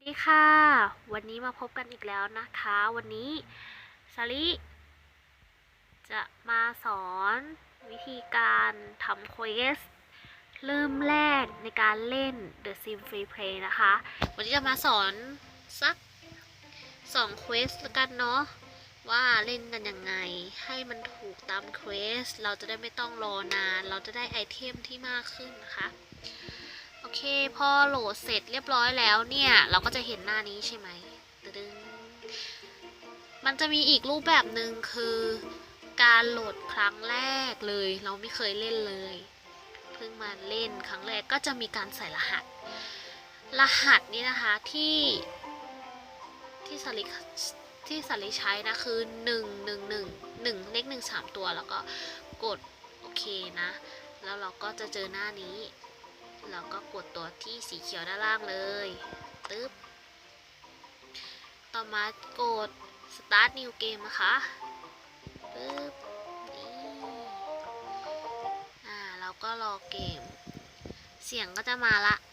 สดีค่ะ วันนี้มาพบกันอีกแล้วนะคะ วันนี้สาริจะมาสอนวิธีการทำเควสเริ่มแรกในการเล่น The Sim Free Play นะคะ วันนี้จะมาสอนสักสองเควสแล้วกันเนาะว่าเล่นกันยังไงให้มันถูกตามเควสเราจะได้ไม่ต้องรอนาน เราจะได้ไอเทมที่มากขึ้นนะคะ อเคพอโหลดเสร็จเรียบร้อยแล้วเนี่ย เราก็จะเห็นหน้านี้ใช่ไหมตึงมันจะมีอีกรูปแบบหนึ่งคือ การโหลดครั้งแรกเลย เราไม่เคยเล่นเลย เพิ่งมาเล่นครั้งแรกก็จะมีการใส่รหัส รหัสนี้นะคะที่ที่สลิที่สลิใช้นะคือหนึ่งหนึ่งหนึ่งหนึ่งเลขหนึ่งสามตัวแล้วก็กด โอเคนะ แล้วเราก็จะเจอหน้านี้ แล้วก็กดตัวที่สีเขียวด้านล่างเลยตึ๊บ ต่อมากด start new game นะคะปึ๊บ นี่อ่าเราก็รอเกม เสียงก็จะมาละอะ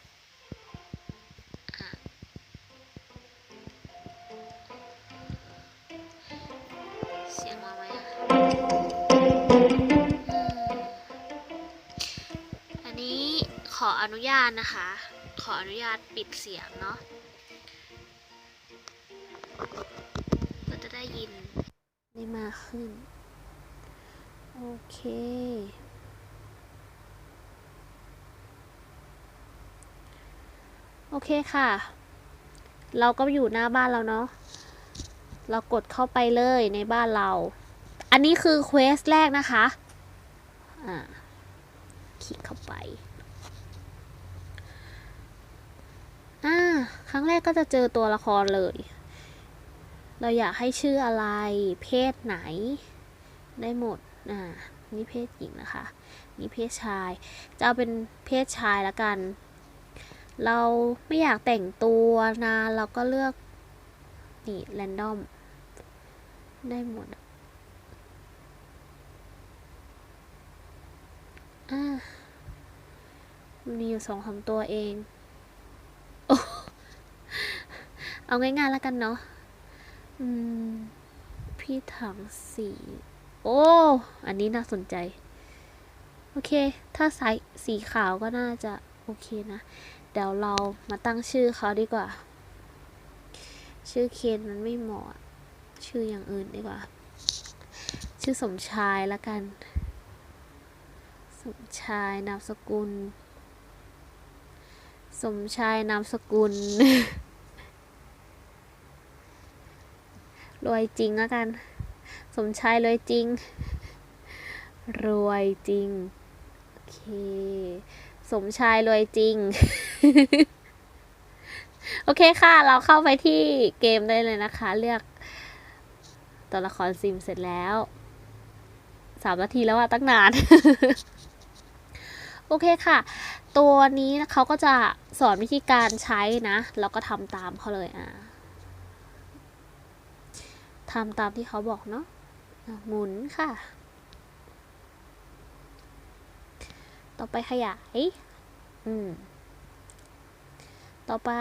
ออนุญาตนะคะ ขออนุญาตปิดเสียงเนาะก็จะได้ยินได้มากขึ้น โอเค โอเคค่ะ เราก็อยู่หน้าบ้านเราเนาะเรากดเข้าไปเลยในบ้านเรา อันนี้คือเควสแรกนะคะ อ่า คลิกเข้าไป อ่าครั้งแรกก็จะเจอตัวละครเลย เราอยากให้ชื่ออะไร เพศไหน ได้หมดอ่านี่เพศหญิงนะคะ นี่เพศชาย จะเอาเป็นเพศชายละกัน เราไม่อยากแต่งตัวนานเราก็เลือก นี่แรนดอม ได้หมดอ่ามีอยู่สองสามตัวเองโอ้ เอาง่ายๆแล้วกันเนาะพี่ถังสีโอ้ อันนี้น่าสนใจ โอเค ถ้าสายสีขาวก็น่าจะ โอเคนะ เดี๋ยวเรามาตั้งชื่อเขาดีกว่า ชื่อเคนมันไม่เหมาะ ชื่ออย่างอื่นดีกว่า ชื่อสมชายละกัน สมชายนามสกุล สมชายนามสกุล รวยจริงแล้วกัน สมชายรวยจริง รวยจริง โอเค สมชายรวยจริง โอเคค่ะ เราเข้าไปที่เกมได้เลยนะคะ เลือกตัวละครซิมเสร็จแล้วสามนาทีแล้วอะตั้งนาน โอเคค่ะ ตัวนี้เขาก็จะสอนวิธีการใช้นะแล้วก็ทำตามเขาเลยอะ ทำตามที่เขาบอกเนาะหมุนค่ะ ต่อไปขยาย อืม ต่อไป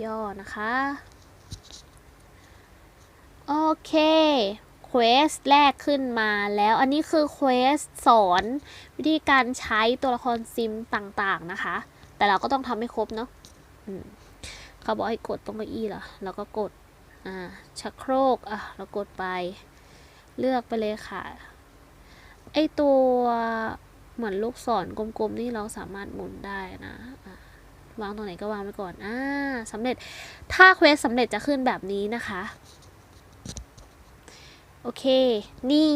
อย่อนะคะ โอเคเควสแรกขึ้นมาแล้วอันนี้คือเควสสอนวิธีการใช้ตัวละครซิมต่างๆนะคะ แต่เราก็ต้องทำให้ครบเนาะเขาบอกให้กดตรงเก้าอี้เหรอเราก็กด อ่าชักโครกอะเรากดไป เลือกไปเลยค่ะ ไอตัวเหมือนลูกศรกลมๆนี่เราสามารถหมุนได้นะะวางตรงไหนก็วางไปก่อนอ่าสำเร็จ ถ้าเควสสำเร็จจะขึ้นแบบนี้นะคะ โอเค นี่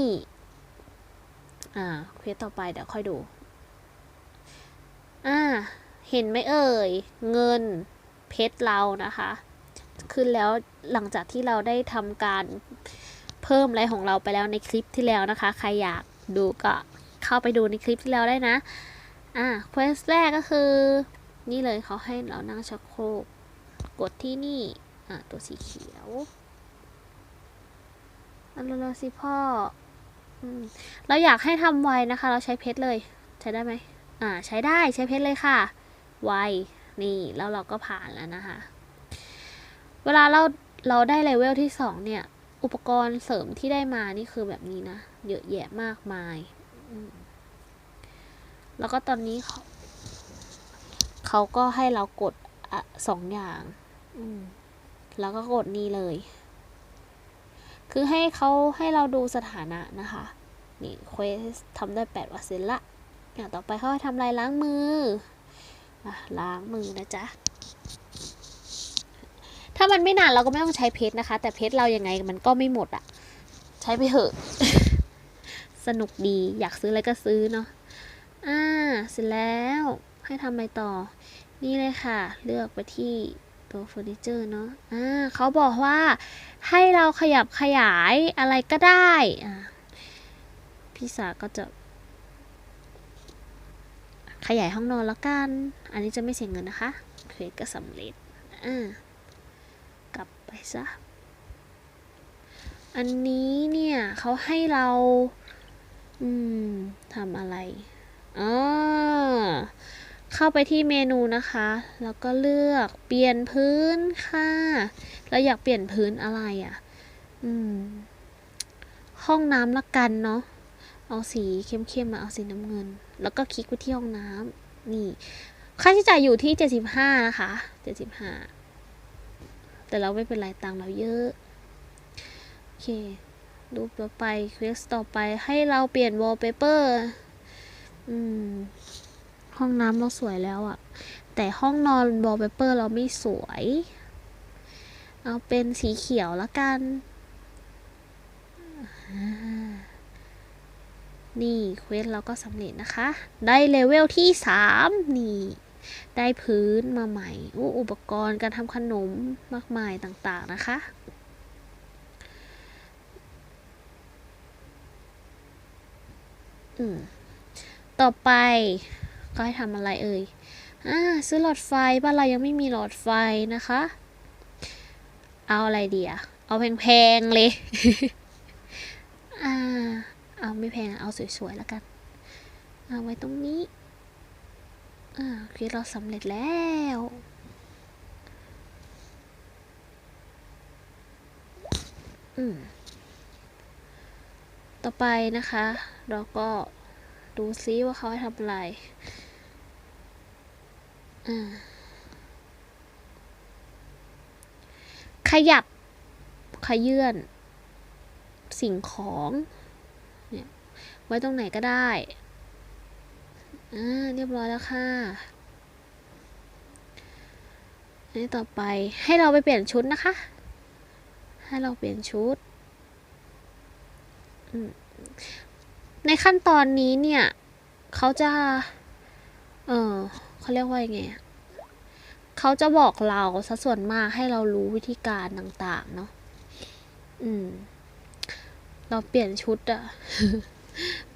อ่า เควสต่อไปเดี๋ยวค่อยดู อ่า เห็นไหมเอ่ย เงินเพชรเรานะคะ ขึ้นแล้วหลังจากที่เราได้ทำการเพิ่มอะไรของเราไปแล้วในคลิปที่แล้วนะคะ ใครอยากดูก็เข้าไปดูในคลิปที่แล้วได้นะ อ่าเควสแรกก็คือ นี่เลยเขาให้เรานั่งชักโครกกดที่นี่ อ่าตัวสีเขียวเอาเร็วๆสิพ่อเราอยากให้ทำไวนะคะ เราใช้เพชรเลย ใช้ได้ไหมอ่า ใช้ได้ใช้เพชรเลยค่ะ ไว นี่แล้วเราก็ผ่านแล้วนะคะ เวลาเราเราได้เลเวลที่สองเนี่ย อุปกรณ์เสริมที่ได้มานี่คือแบบนี้นะ เยอะแยะมากมายมแล้วก็ตอนนี้เขาก็ให้เรากดอสองอย่างแล้วก็กดนี้เลย คือให้เขาให้เราดูสถานะนะคะ นี่เควสทำได้แปดเปอร์เซ็นละ อย่างต่อไปเขาให้ทำอะไรล้างมืออะล้างมือนะจ๊ะ ถ้ามันไม่นานเราก็ไม่ต้องใช้เพชรนะคะ แต่เพชรเรายังไงมันก็ไม่หมดอะใช้ไปเถอะ สนุกดีอยากซื้ออะไรก็ซื้อเนาะอ่าเสร็จแล้วให้ทำอะไรต่อ นี่เลยค่ะ เลือกไปที่ตัวเฟอร์นิเจอร์เนาะอ่าเขาบอกว่าให้เราขยับขยายอะไรก็ได้อ่าพี่สาก็จะ ขยายห้องนอนแล้วกัน อันนี้จะไม่เสียเงินนะคะ เควสก็สำเร็จอ่า ไปซะ อันนี้เนี่ยเขาให้เรา อืมทำอะไรอ๋อเข้าไปที่เมนูนะคะ แล้วก็เลือกเปลี่ยนพื้นค่ะ เราอยากเปลี่ยนพื้นอะไรอะ่ะ อืม ห้องน้ำละกันเนาะ เอาสีเข้มๆมาเอาสีน้ำเงิน แล้วก็คลิกไปที่ห้องน้ำนี่ ค่าใช้จ่ายอยู่ที่ 75 นะคะ 75 แต่เราไม่เป็นไรตังเราเยอะโอเครูปต่อไปเควสต่อไปให้เราเปลี่ยนวอลเปเปอร์อืมห้องน้ำเราสวยแล้วอะแต่ห้องนอนวอลเปเปอร์เราไม่สวย เอาเป็นสีเขียวละกันนี่เควสเราก็สำเร็จนะคะ ได้เลเวลที่ 3 นี่ ได้พื้นมาใหม่อุปกรณ์การทำขนมมากมายต่างๆนะคะ ต่อไปก็ให้ทำอะไรเอ่ยอ่าซื้อหลอดไฟบ้านเรายังไม่มีหลอดไฟนะคะ เอาอะไรดีอะเอาแพงๆเลยอ่าเอาไม่แพงเอาสวยๆแล้วกัน เอาไว้ตรงนี้ อ่าคือเราสำเร็จแล้วอืมต่อไปนะคะ เราก็ดูซิว่าเขาให้ทำอะไรอ่าขยับขยื่นสิ่งของเนี่ยไว้ตรงไหนก็ได้ อ่าเรียบร้อยแล้วค่ะอันนี้ต่อไปให้เราไปเปลี่ยนชุดนะคะ ให้เราเปลี่ยนชุด ในขั้นตอนนี้เนี่ยเขาจะ เออเขาเรียกว่ายังไงเขาจะบอกเราซะส่วนมากให้เรารู้วิธีการต่าง ๆ เนาะ อืม เราเปลี่ยนชุดอะ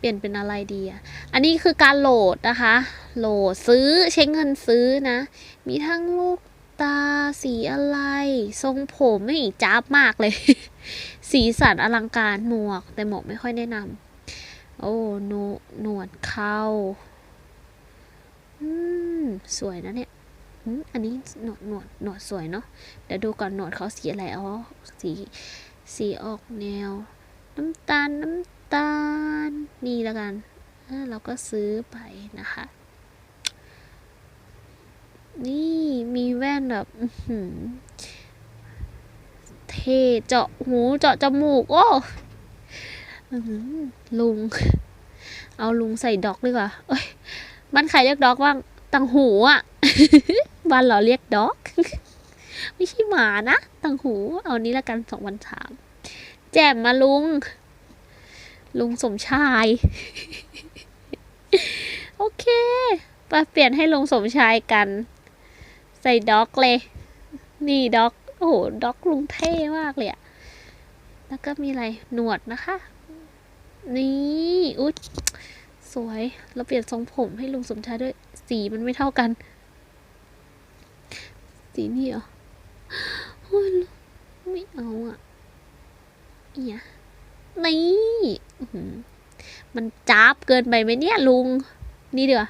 เปลี่ยนเป็นอะไรดีอะ อันนี้คือการโหลดนะคะ โหลดซื้อใช้เงินซื้อนะ มีทั้งลูกตาสีอะไร ทรงผมไม่จ้าบมากเลย สีสันอลังการหมวก แต่หมวกไม่ค่อยแนะนำโอ้หนวดหนวดเขาอืมสวยนะเนี่ยอืมอันนี้หนวดหนวดหนวดสวยเนาะเดี๋ยวดูก่อนหนวดเขาสีอะไรอ๋อสีสีออกแนว น้ำตาลน้ำ ตาลนี่แล้วกันเราก็ซื้อไปนะคะ นี่มีแว่นแบบเทเจาะหูเจาะจมูก โอ้อลุง เอาลุงใส่ด็อกดีกว่าเอ้ยบ้านใครเรียกด็อกบ้างตังหูอะบ้านเราเรียกด็อก ไม่ใช่หมานะตังหู เอานี้ละกันสองวันสามแจ่มมาลุง ลุงสมชาย โอเคไปเปลี่ยนให้ลุงสมชายกัน ใส่ด็อกเลย นี่ด็อก โอ้โหด็อกลุงเท่มากเลยอะแล้วก็มีอะไรหนวดนะคะ นี่อุ๊ยสวยเราเปลี่ยนทรงผมให้ลุงสมชายด้วย สีมันไม่เท่ากัน สีนี่เหรอโอ้ยไม่เอาอะเอีย นี่มันจ้าบเกินไปไหมเนี่ยลุง นี่เดี๋ยว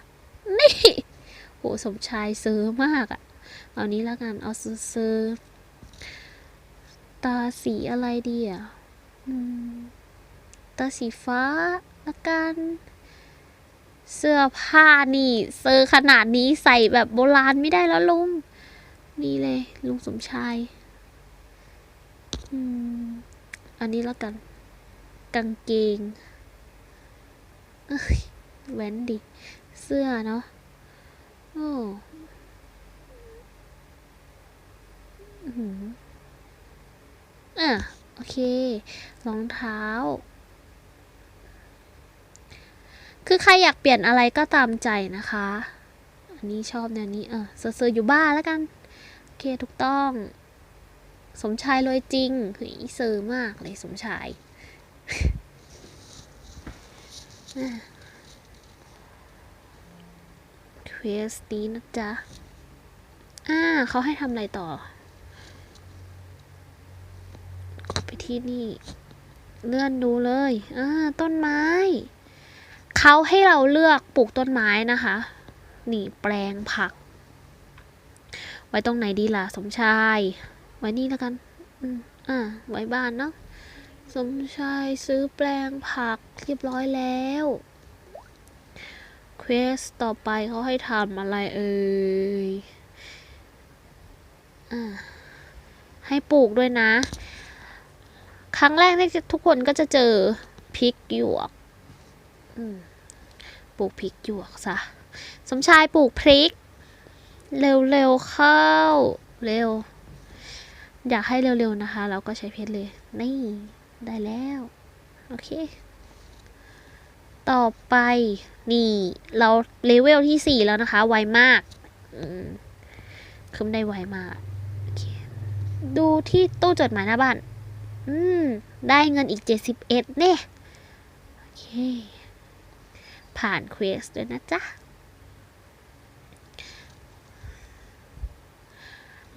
นี่โหสมชายเซื้อมากอะเอานี้แล้วกันเอาเซอซื้อตาสีอะไรดีอะตาสีฟ้าละกันเสื้อผ้านี่เซอร์ขนาดนี้ใส่แบบโบราณไม่ได้แล้วลุง นี่เลยลุงสมชาย อันนี้แล้วกัน กางเกงเอ้ยแว้นดิ เสื้อเนาะโอ้อื้อหืออะโอเค รองเท้า คือใครอยากเปลี่ยนอะไรก็ตามใจนะคะ อันนี้ชอบแนวนี้ เออเซอร์อยู่บ้านแล้วกัน โอเค ถูกต้อง สมชายรวยจริงเฮ้ยเซอร์มากเลยสมชาย เควสนี้นะจ๊ะ อ่า เขาให้ทำอะไรต่อ ไปที่นี่ เลื่อนดูเลย อ่า ต้นไม้ เขาให้เราเลือกปลูกต้นไม้นะคะ นี่แปลงผัก ไว้ตรงไหนดีล่ะ สมชาย ไว้นี่แล้วกันอืมอ่า ไว้บ้านเนาะ สมชายซื้อแปลงผักเรียบร้อยแล้ว เควสต่อไปเขาให้ทำอะไรเอ่ยอให้ปลูกด้วยนะ ครั้งแรกที่ทุกคนก็จะเจอพริกหยวกปลูกพริกหยวกซะ สมชายปลูกพริก เร็วๆเข้า เร็ว อยากให้เร็วๆนะคะ เราก็ใช้เพชรเลย นี่ ได้แล้ว โอเค ต่อไป นี่ เราเลเวลที่สี่แล้วนะคะ ไวมากอืมขึ้นได้ไวมาก ดูที่ตู้จดหมายหน้าบ้าน อืม ได้เงินอีกเจ็ดสิบเอ็ดเนี่ย โอเค ผ่านเควสด้วยนะจ๊ะ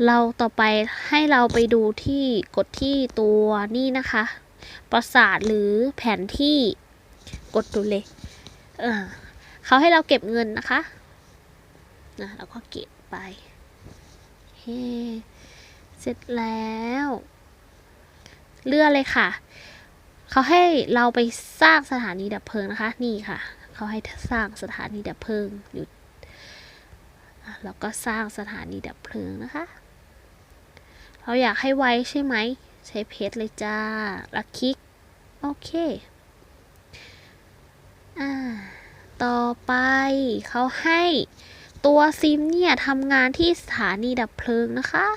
เราต่อไปให้เราไปดูที่กดที่ตัวนี่นะคะ ปราสาทหรือแผนที่กดดูเลยเออเขาให้เราเก็บเงินนะคะนะเราก็เก็บไปเฮ้เสร็จแล้ว เลือนเลยค่ะ เขาให้เราไปสร้างสถานีดับเพลิงนะคะ นี่ค่ะ เขาให้สร้างสถานีดับเพลิงอยู่อะเราก็สร้างสถานีดับเพลิงนะคะ เราอยากให้ไวใช่ไหม ใช้เพชรเลยจ้าล้วคลิก โอเค อ่า ต่อไปเขาให้ตัวซิมเนี่ยทำงานที่สถานีดับเพลิงนะคะ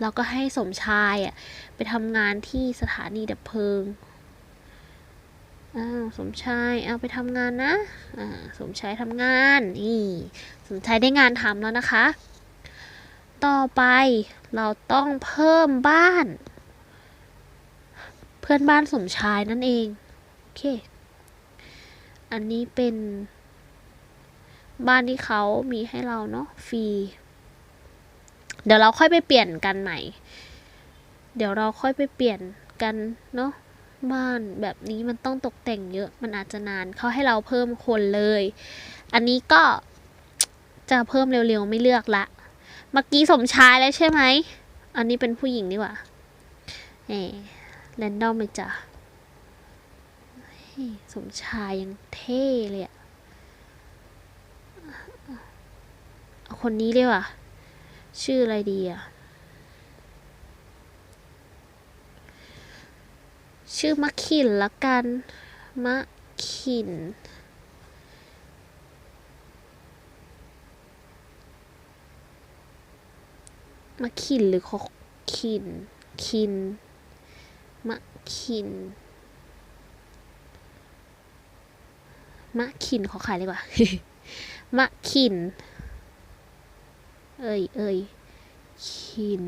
เราก็ให้สมชายอะไปทำงานที่สถานีดับเพลิง อ้าวสมชายเอาไปทำงานนะ อ่าสมชายทำงาน นี่ สมชายได้งานทำแล้วนะคะ ต่อไปเราต้องเพิ่มบ้าน เพื่อนบ้านสมชายนั่นเอง โอเค อันนี้เป็นบ้านที่เขามีให้เราเนาะฟรี เดี๋ยวเราค่อยไปเปลี่ยนกันใหม่ เดี๋ยวเราค่อยไปเปลี่ยนกันเนาะบ้านแบบนี้มันต้องตกแต่งเยอะ มันอาจจะนานเขาให้เราเพิ่มคนเลย อันนี้ก็จะเพิ่มเร็วๆไม่เลือกละ เมื่อกี้สมชายแล้วใช่ไหม อันนี้เป็นผู้หญิงดีกว่าเอแรนดอมเลยจ้ะสมชายยังเท่เลยอะเอาคนนี้ดีกว่า ชื่ออะไรดีอะชื่อมะขินละกัน มะขิน มะขินหรือคอขินคิน มะขิน มะขินขอขายเลยกว่า มะขิน เอ้ยเอ้ยขิน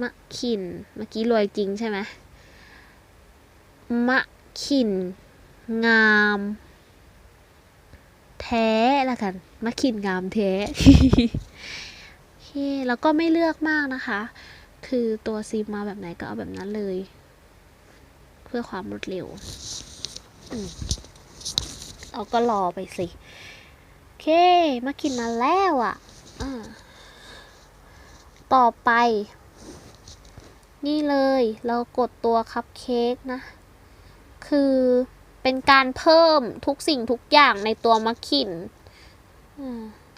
มะขิน เมื่อกี้รวยจริงใช่ไหมมะขิน งาม แท้ละกัน มะขินงามแท้ แล้วก็ไม่เลือกมากนะคะ คือตัวซีมมาแบบไหนก็เอาแบบนั้นเลย เพื่อความรวดเร็วเอาก็รอไปสิ โอเค มากินมาแล้วอะอ่าต่อไป นี่เลยเรากดตัวคัพเค้กนะ คือเป็นการเพิ่มทุกสิ่งทุกอย่างในตัวมัคคิน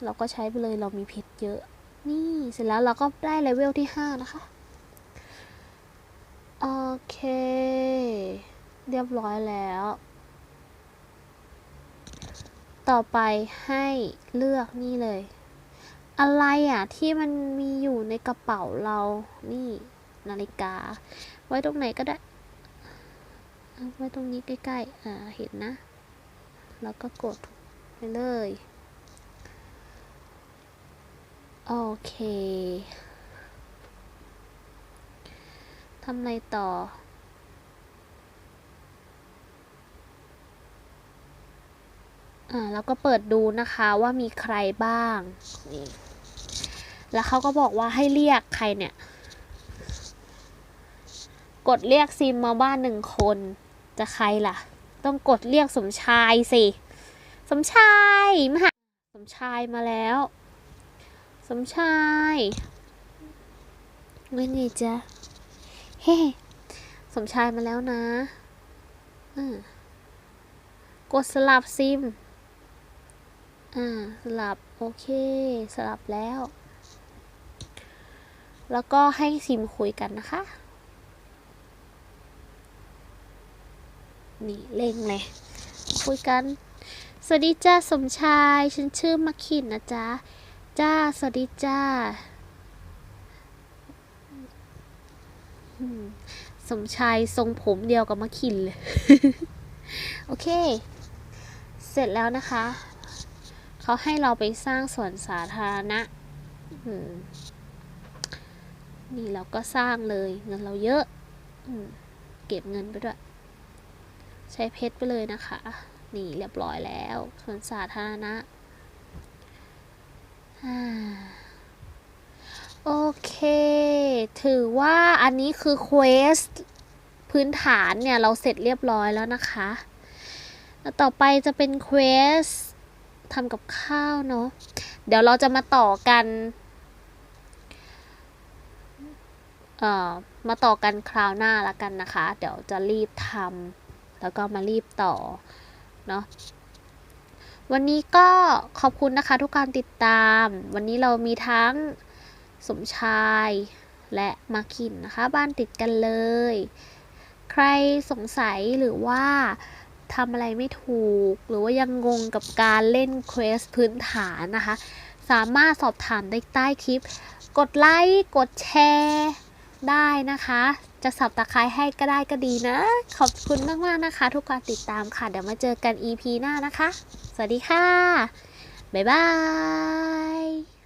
เราก็ใช้ไปเลยเรามีเพชรเยอะ นี่เสร็จแล้วเราก็ได้เลเวลที่ 5 นะคะ โอเค เรียบร้อยแล้ว ต่อไปให้เลือกนี่เลย อะไรอะ ที่มันมีอยู่ในกระเป๋าเรา นี่นาฬิกา ไว้ตรงไหนก็ได้ ไว้ตรงนี้ใกล้ๆ อ่า เห็นนะ แล้วก็กดไปเลย โอเคทำอะไรต่อ อ่าแล้วก็เปิดดูนะคะว่ามีใครบ้าง นี่ แล้วเขาก็บอกว่าให้เรียกใครเนี่ย กดเรียกซิมมาบ้านหนึ่งคน จะใครล่ะ ต้องกดเรียกสมชายสิ สมชาย มหา สมชายมาแล้ว สมชายไม่ไงจ๊ะ เฮ้ สมชายมาแล้วนะอ่ากดสลับซิม อ่า สลับ โอเค สลับแล้ว แล้วก็ให้ซิมคุยกันนะคะ นี่เล่งเลย คุยกัน สวัสดีจ้าสมชาย ฉันชื่อมักขินนะจ๊ะ จ้า สวัสดีจ้า สมชายทรงผมเดียวกับมักขินเลย โอเค เสร็จแล้วนะคะ เขาให้เราไปสร้างสวนสาธารณะนี่เราก็สร้างเลยเงินเราเยอะอเก็บเงินไปด้วย ใช้เพชรไปเลยนะคะ นี่เรียบร้อยแล้วสวนสาธารณะ โอเค ถือว่าอันนี้คือเควสพื้นฐานเนี่ย เราเสร็จเรียบร้อยแล้วนะคะแล้วต่อไปจะเป็นเควสทำกับข้าวเนาะ เดี๋ยวเราจะมาต่อกัน เอ่อ มาต่อกันคราวหน้าละกันนะคะ เดี๋ยวจะรีบทำแล้วก็มารีบต่อเนาะ วันนี้ก็ขอบคุณนะคะทุกการติดตาม วันนี้เรามีทั้งสมชายและมาคินนะคะ บ้านติดกันเลย ใครสงสัยหรือว่าทำอะไรไม่ถูก หรือว่ายังงงกับการเล่นเควสพื้นฐานนะคะ สามารถสอบถามได้ใต้คลิป กดไลค์ กดแชร์ ได้นะคะ จะสับตะไคร้ให้ก็ได้ก็ดีนะ ขอบคุณมากๆนะคะ ทุกการติดตามค่ะ เดี๋ยวมาเจอกัน EP หน้านะคะ สวัสดีค่ะ บ๊ายบาย